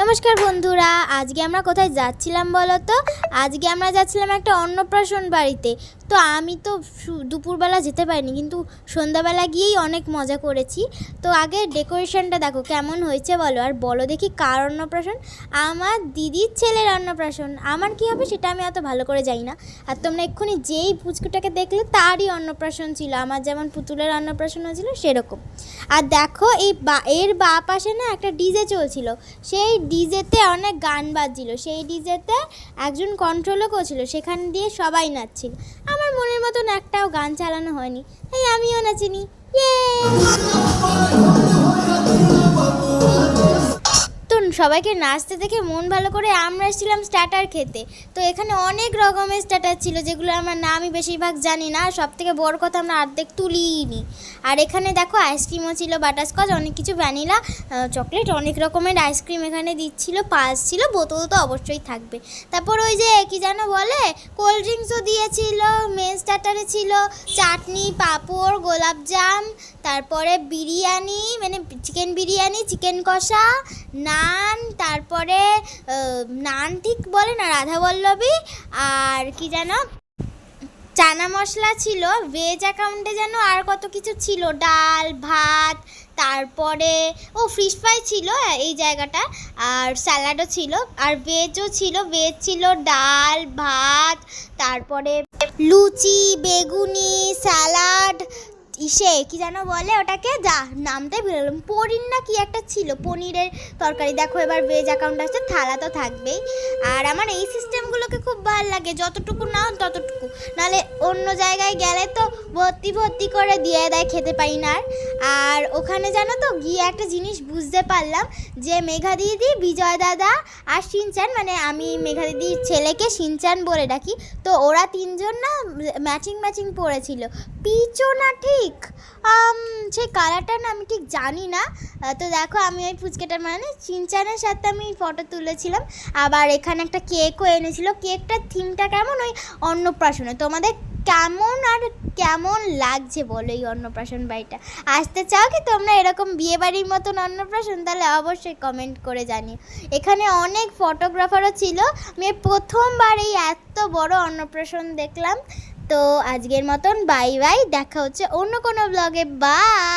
নমস্কার বন্ধুরা, আজকে আমরা কোথায় যাচ্ছিলাম বলো তো আজকে আমরা যাচ্ছিলাম একটা অন্নপ্রাশন বাড়িতে। তো আমি তো দুপুরবেলা যেতে পারিনি, কিন্তু সন্ধ্যাবেলা গিয়েই অনেক মজা করেছি। তো আগে ডেকোরেশনটা দেখো, কেমন হয়েছে বলো? আর বলো দেখি কার অন্নপ্রাশন? আমার দিদির ছেলের অন্নপ্রাশন। আমার কী হবে সেটা আমি অত ভালো করে জানি না। আর তোমরা এক্ষুনি যেই পুচকুটাকে দেখলে, তারই অন্নপ্রাশন ছিল। আমার যেমন পুতুলের অন্নপ্রাশন হয়েছিল সেরকম। আর দেখো, এই বা, এর বা পাশে না একটা ডিজে চলছিল। সেই ডিজেতে অনেক গান বাজছিল। সেই ডিজেতে একজন কন্ট্রোলও করছিল, সেখান দিয়ে সবাই নাচছিল। আমার মনের মতন একটাও গান চালানো হয়নি। তাই আমিও নাচিনি। ইয়ে সবাইকে নাচতে দেখে মন ভালো করে আমরা এসেছিলাম স্টার্টার খেতে। তো এখানে অনেক রকমের স্টার্টার ছিল, যেগুলো আমার না আমি বেশিরভাগ জানি না। সব থেকে বড় কথা আমরা অর্ধেক তুলিনি। আর এখানে দেখো আইসক্রিমও ছিল বাটারস্কচ অনেক কিছু ভ্যানিলা চকলেট অনেক রকমের আইসক্রিম এখানে দিচ্ছিল, পাস ছিল, বোতল তো অবশ্যই থাকবে। তারপর ওই যে, কি যেন বলে কোল্ড ড্রিঙ্কসও দিয়েছিল মেন স্টার্টারে ছিল, চাটনি, পাঁপড়, গোলাপজাম তারপরে বিরিয়ানি মানে চিকেন বিরিয়ানি চিকেন কষা, নান, তারপরে নান ঠিক বলে না, রাধা বল্লভী, আর কি যেন চানা মশলা ছিল ভেজ অ্যাকাউন্টে যেন আর কত কিছু ছিল, ডাল, ভাত, তারপরে, ও ফিশ ফ্রাই ছিল, এই জায়গাটা, আর স্যালাডও ছিল, আর ভেজও ছিল ভেজ ছিল ডাল, ভাত, তারপরে লুচি, বেগুনি স্যালাড ইসে, কি যেন বলে ওটাকে? যা, নামটাই বেরোলাম পনির না কি একটা ছিল? পনিরের তরকারি। দেখো, এবার ভেজ অ্যাকাউন্ট আসছে থালা তো থাকবেই। আর আমার এই সিস্টেমগুলোকে খুব ভালো লাগে। যতটুকু নাও, ততটুকু। নাহলে অন্য জায়গায় গেলে তো ভর্তি ভর্তি করে দিয়ে দেয়, খেতে পারি না আর। আর ওখানে জানো তো, গিয়ে একটা জিনিস বুঝতে পারলাম যে মেঘা দিদি, বিজয় দাদা আর সিনচান মানে আমি মেঘা দিদির ছেলেকে সিনচান বলে ডাকি, তো ওরা তিনজন না ম্যাচিং ম্যাচিং পড়েছিল। পিচও না ঠিক? সেই কালারটা না আমি ঠিক জানি না। তো দেখো আমি ওই ফুচকেটার মানে চিনচানের সাথে আমি ফটো তুলেছিলাম। আবার এখানে একটা কেকও এনেছিল। কেকটার থিমটা কেমন? ওই অন্নপ্রাশনে। তোমাদের কেমন আর কেমন লাগছে বলো এই অন্নপ্রাশন বাড়িটা? আসতে চাও কি তোমরা এরকম বিয়ে বাড়ির মতন অন্নপ্রাশন? তাহলে অবশ্যই কমেন্ট করে জানিও। এখানে অনেক ফটোগ্রাফারও ছিল। আমি প্রথমবার এই এত বড় অন্নপ্রাশন দেখলাম। তো আজকের মতন বাই বাই দেখা হচ্ছে অন্য কোনো ব্লগে বাই